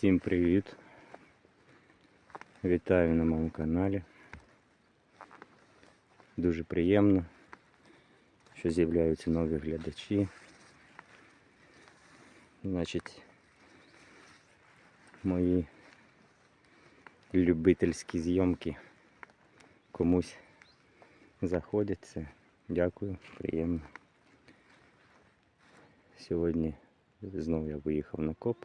Всім привіт! Вітаю на моєму каналі. Дуже приємно, що з'являються нові глядачі. Значить, мої любительські зйомки комусь заходяться. Дякую, приємно. Сьогодні знову я виїхав на коп.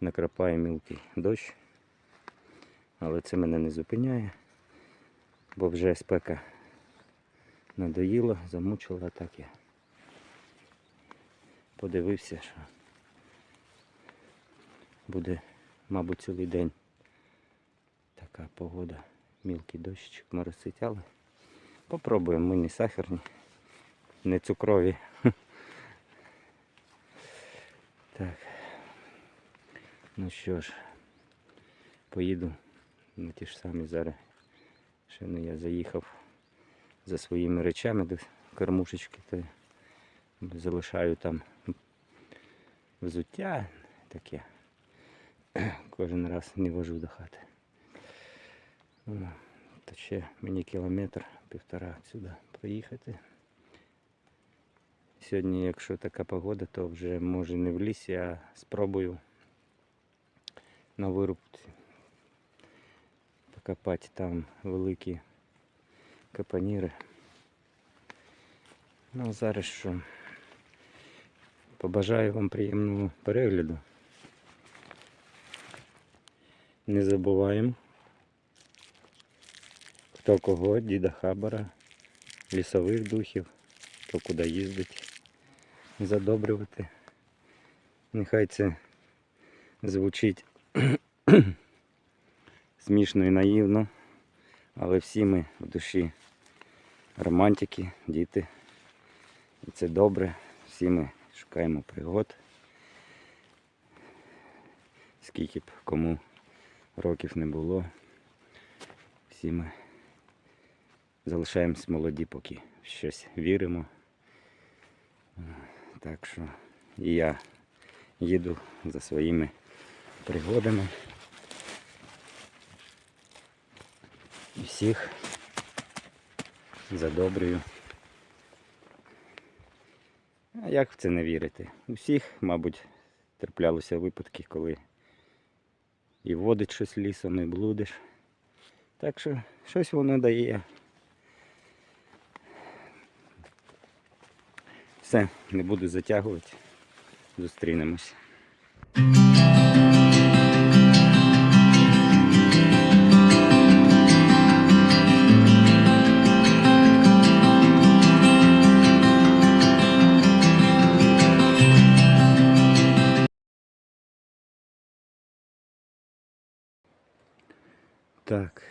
Накрапає мілкий дощ, але це мене не зупиняє, бо вже спека надоїла, замучила, так я подивився, що буде, мабуть, цілий день така погода, мілкий дощик моросить, але попробуємо, ми не сахарні, не цукрові. Так. Ну що ж, поїду на ті ж самі зараз. Ще не я заїхав за своїми речами до кормушечки, то залишаю там взуття таке. Кожен раз не вожу до хати. О, То ще мені кілометр, півтора сюди проїхати. Сьогодні, якщо така погода, то вже може не в лісі, а спробую на вирубці покопати там великі капаніри. Ну а зараз що? Побажаю вам приємного перегляду. Не забуваємо, хто кого, діда Хабара, лісових духів, хто куди їздить, задобрювати. Нехай це звучить смішно і наївно, але всі ми в душі романтики, діти. І це добре. Всі ми шукаємо пригод. Скільки б кому років не було. Всі ми залишаємось молоді, поки в щось віримо. Так що і я їду за своїми пригодами. І всіх задобрюю. А як в це не вірити? У всіх, мабуть, траплялися випадки, коли і водить щось лісом, і блудиш. Так що щось воно дає. Все, не буду затягувати. Зустрінемось.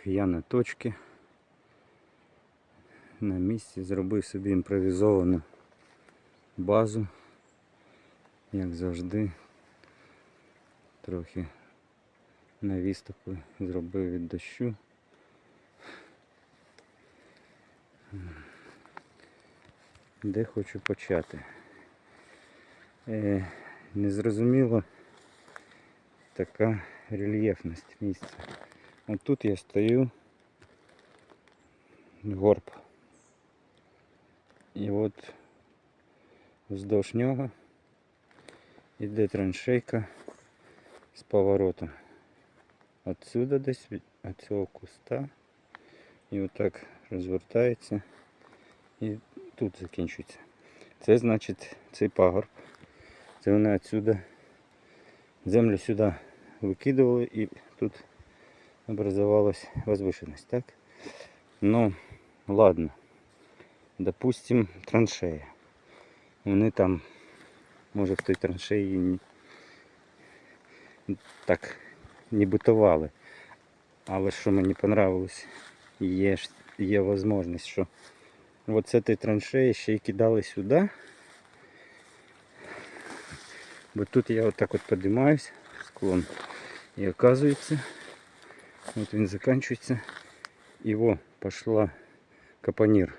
Я на точці. На місці зробив собі імпровізовану базу, як завжди. Трохи навіс таку зробив від дощу. Де хочу почати? Е, незрозуміло така рельєфність місця. От тут я стою горб. І от вздовж нього йде траншейка з поворотом. Отсюда десь від цього куста. І отак розвертається і тут закінчується. Це значить цей пагорб. Це вони отсюда землю сюди викидували і тут образовалась возвышенность, так? Ну, ладно. Допустим, траншея. Вони там, може в той траншеї не, так не бутували. Але що мені понравилось, є, є можливість, що от з цієї траншеї ще й кидали сюди. Бо тут я отак от підіймаюсь, склон. І оказується, Вот він заканчивается. Его пошла капонир.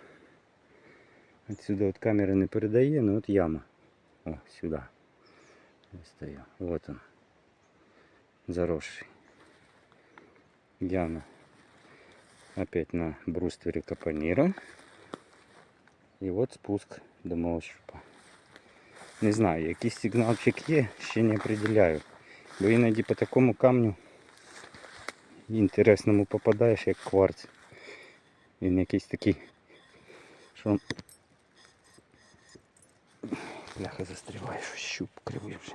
Отсюда вот камера не передає, но вот яма. О, сюда. Я стою. Вот он. заросший. Явно опять на бруствере капонира. І от спуск до мого щупа. Не знаю, якийсь сигналчик є, ще не определяю. Бо іноді по такому камню інтересному попадаєш, як кварц. Він якийсь такий, що бляха застріває, що щуп кривий вже.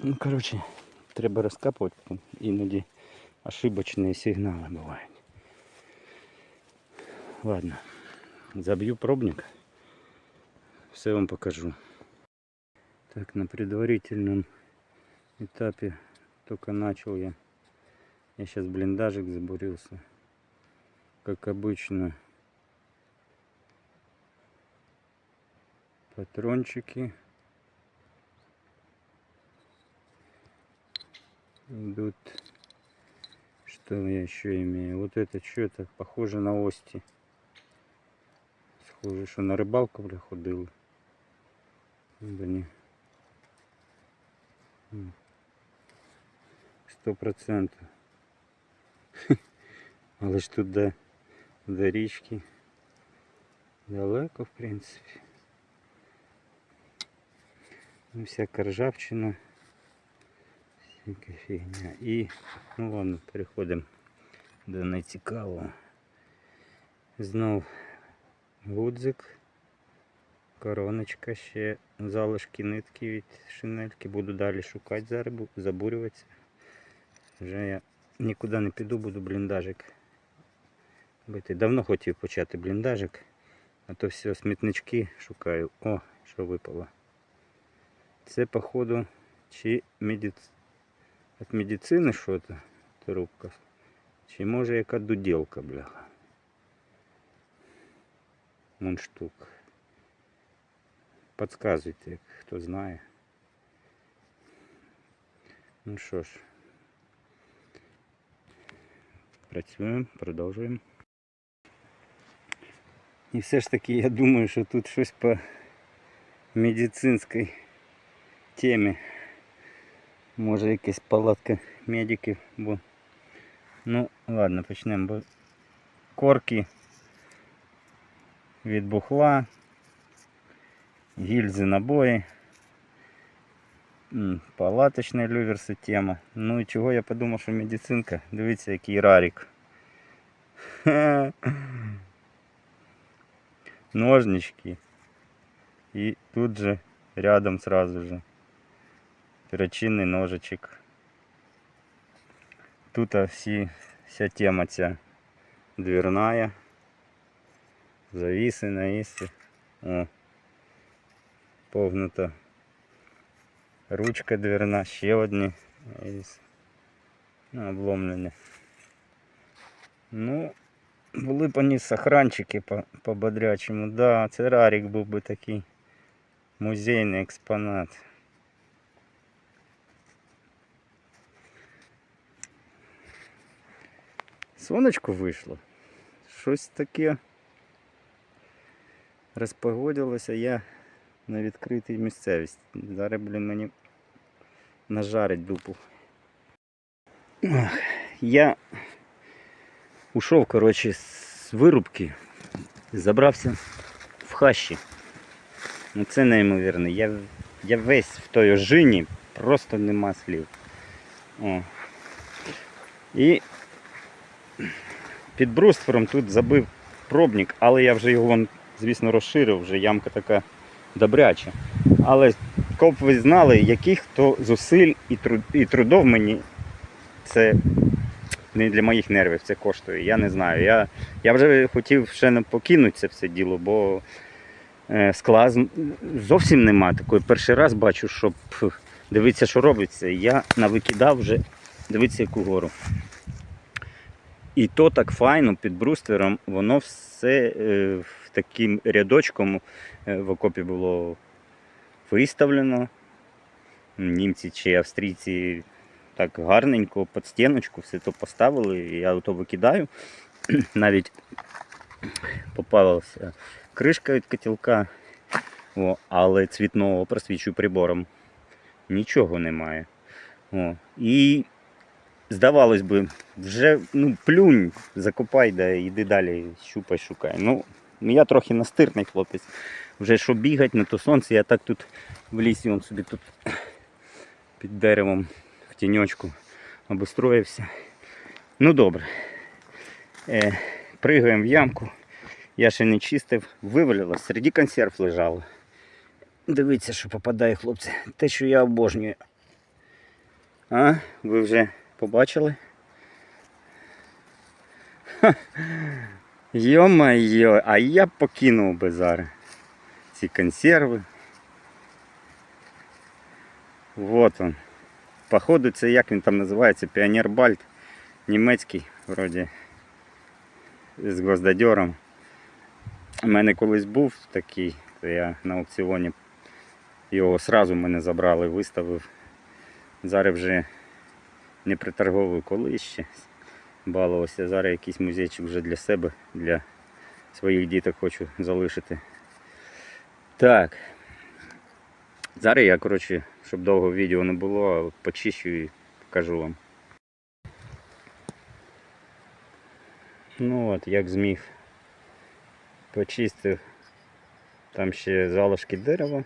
Ну, коротше, треба розкапувати, бо іноді ошибочні сигнали бувають. Ладно, забью пробник, все вам покажу. Так, на предварительном этапе только начал я. Я сейчас блиндажик забурился. Как обычно. Патрончики. Идут. Что я еще имею? Вот это что это? Похоже на ости. Схоже, что на рыбалку, бля, ходил. Да не. 100%. Але ж тут до де річки. Далеко, в принципі. Ну, всяка ржавчина. Всяка фігня. І, ну ладно, переходимо до найцікавого. Знов гудзик, короночка, ще залишки нитки від шинельки. Буду далі шукати зараз, забурюватися. Вже я нікуди не піду, буду бліндажик бити. Давно хотів почати бліндажик, а то все смітнички шукаю. О, що випало. Це походу чи медиц... від медицини що то трубка. Чи може яка дуделка, бляха. Мундштук. Подсказуйте, як хто знає. Ну що ж, працюємо, продовжуємо. І все ж таки я думаю, що тут щось по медицинській темі. Може якась палатка медиків, бо ну ладно, почнемо, бо корки від бухла, гільзи набої, палаточний люверси тема. Ну і чого я подумав, що медицинка. Дивіться, який рарик. Ха. Ножнички. І тут же рядом сразу же перочинний ножичок. Тут всі, вся тема ця дверная. Завіси, навіси. О. Погнута. Ручка дверна, ще одні. Ну, Обломлені. Ну, були б вони сохранчики по, по. Да, це рарик був би такий музейний експонат. Сонечко вийшло. Щось таке розпогодилося я на відкритій місцевості. Зараз, блін, мені нажарить дупу. Я ушов, коротше, з вирубки, і забрався в хащі. Ну це неймовірно. Я, я весь в той ожині, просто нема слів. О. І під бруствером тут забив пробник, але я вже його, звісно, розширив, вже ямка така добряча. Але коли б ви знали, яких то зусиль і, труд, і трудов мені це не для моїх нервів це коштує. Я не знаю. Я, я вже хотів ще не покинути це все діло, бо е, скла зовсім нема такої. Перший раз бачу, щоб дивитися, що робиться. Я навикидав вже, дивіться, яку гору. І то так файно під бруствером, воно все е, таким рядочком е, в окопі було виставлено. Німці чи австрійці так гарненько під стіночку все то поставили. Я то викидаю. Навіть попалася кришка від котілка, о, але цвітного просвічую прибором. Нічого немає. О. І здавалось би, вже ну, плюнь, закопай, да йди далі, щупай, шукай. Ну, я трохи настирний хлопець. Вже що бігати на то сонце, я так тут в лісі он собі тут під деревом в тіньочку обустроївся. Ну добре. Е, пригаємо в ямку. Я ще не чистив, вивалилось, серед консерв лежало. Дивіться, що попадає, хлопці. Те, що я обожнюю. А, ви вже побачили? Йо-майо, а я б покинув би зараз ці консерви. Вот он. Походу це як він там називається, Піонер Бальт. Німецький, вроді з гвоздодером. У мене колись був такий, то я на аукціоні його сразу мене забрали, виставив. Зараз вже не приторговую колись ще балувався. Зараз якийсь музейчик вже для себе, для своїх діток хочу залишити. Так. Зараз я, коротше, щоб довго відео не було, почищу і покажу вам. Ну от, як зміг. Почистив. Там ще залишки дерева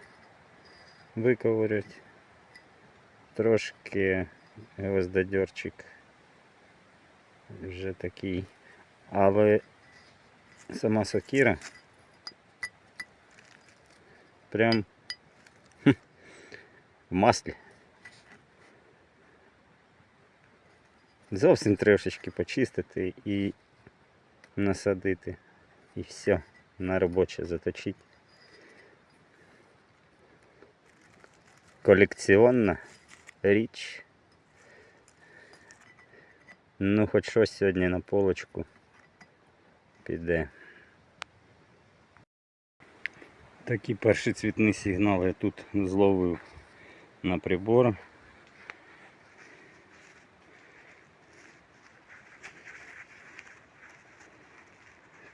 виковирять. Трошки гвоздодерчик вже такий. Але сама сокира прям в маслі. Зовсім трошечки почистити і насадити. І все, на робоче заточить. Колекціонна річ. Ну, хоч щось сьогодні на полочку піде. Такі перші цвітні сигнали я тут зловив на прибор.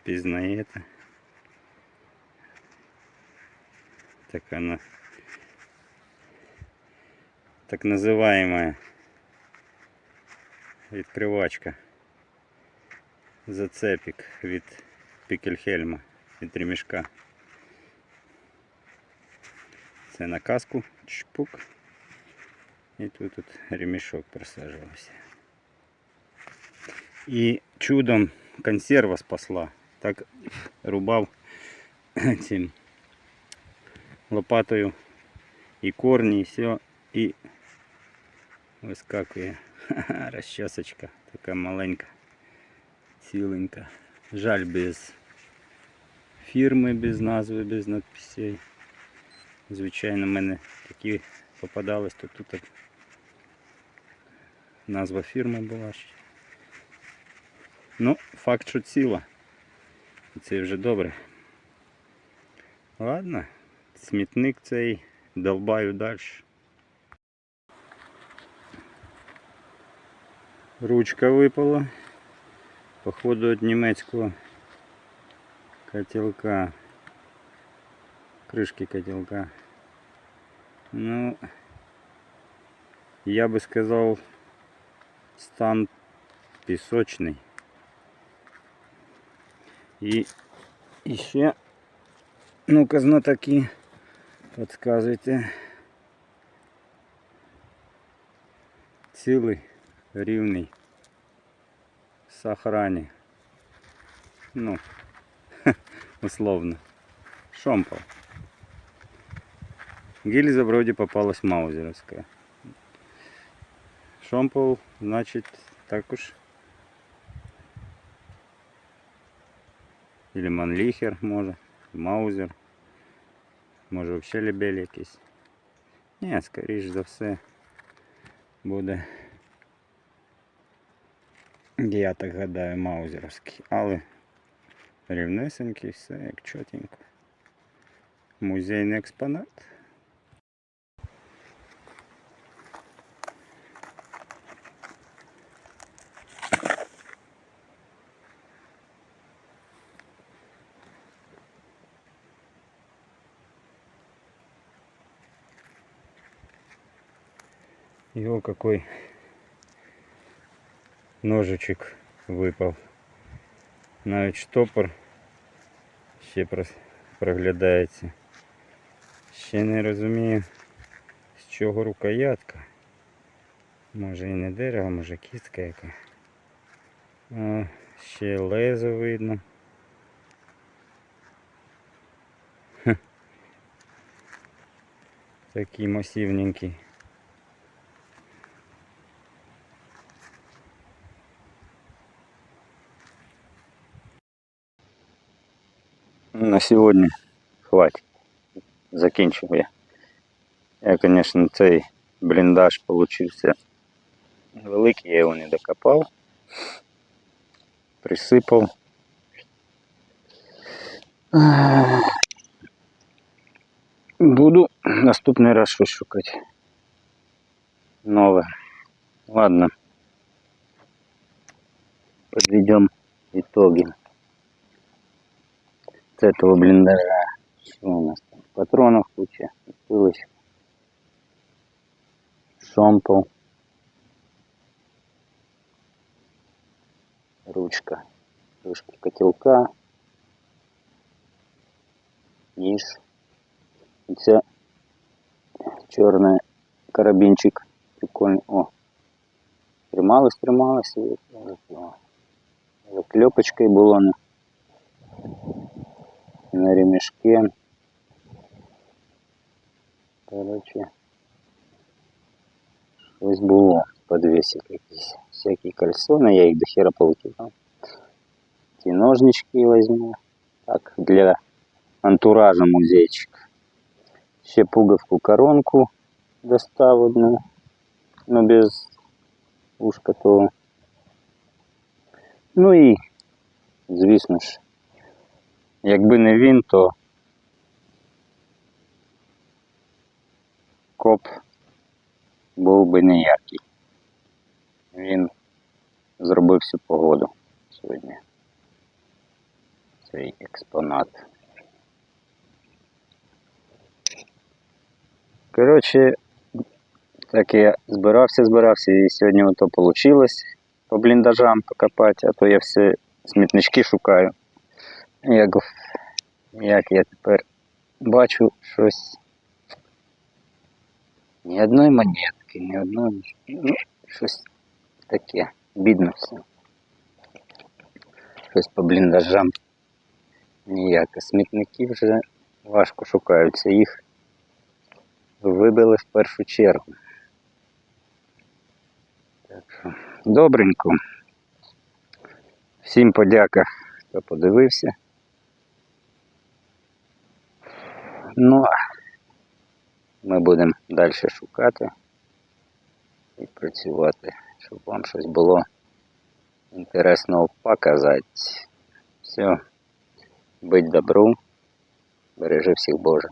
Пізнаєте. Така на так называемая відкривачка. Зацепик від пікельхельма від ремішка. Це на каску чпук. І тут, тут ремішок просаджувався. І чудом консерва спасла. Так рубав цим лопатою і корні, і все, і вискакує Ха-ха, розчосочка, така маленька, ціленька. Жаль без фірми, без назви, без надписей. Звичайно, в мене такі попадались, то тут так назва фірми була ще. Ну, факт, що ціла. Це вже добре. Ладно, смітник цей довбаю далі. Ручка випала. Походу від німецького котелка. Крышки котелка. Ну, я бы сказал, стан пісочний. І ще, ну-ка, знатоки, підказуйте. Цілий, рівний, в сохрані. Ну, условно. Шомпол. Гильза вроде попалась маузеровская. Шомпол, значит, також. Или Манліхер може, Маузер. Може взагалі лебель якийсь. Ні, скоріш за все буде. Я так гадаю, маузеровський, але рівнесенький, все як чотенько. Музейний експонат. И какой ножичек випав. Навіть штопор ще проглядається. Ще не розумію, з чого рукоятка. Може і не дерево, може кістка яка. А, ще лезо видно. Такий масивненький. На сьогодні хватить. Закінчив я. Я, звісно, цей бліндаж получився великий, я його не докопав. Присипав. Ех. Буду наступний раз щось шукати. Нове. Ладно. Подведем итоги. С этого блиндажа. Что у нас там? Патронов куча. Пылочка. Шомпол. Ручка. Ручка котелка. Ніж. І Це чорний карабінчик. Прикольний. О. Трималось, трималось. і о. Заклепочкой було на, на ремешке. Короче. Ось було подвесик якийсь. Всякі кальсони, я їх до хера повикидав. Ті ножнички возьму. Так, для антуража музейчик. Ще пуговку коронку достав одну, но без ушка того. Ну і, звісно ж, якби не він, то коп був би ніякий. Він зробив всю погоду сьогодні. Цей експонат. Коротше, так я збирався, збирався і сьогодні ото вийшло по бліндажам покопати, а то я все смітнички шукаю. Як, як я тепер бачу щось. Ні одної монетки, ні одної. Ну, щось таке. Бідно все. Щось по бліндажам. Ніяке. Смітники вже важко шукаються. Їх вибили в першу чергу. Так що, добренько. Всім подяка, хто подивився. Ну, ми будемо далі шукати і працювати, щоб вам щось було інтересного показати. Все, будь добру, бережи всіх Боже.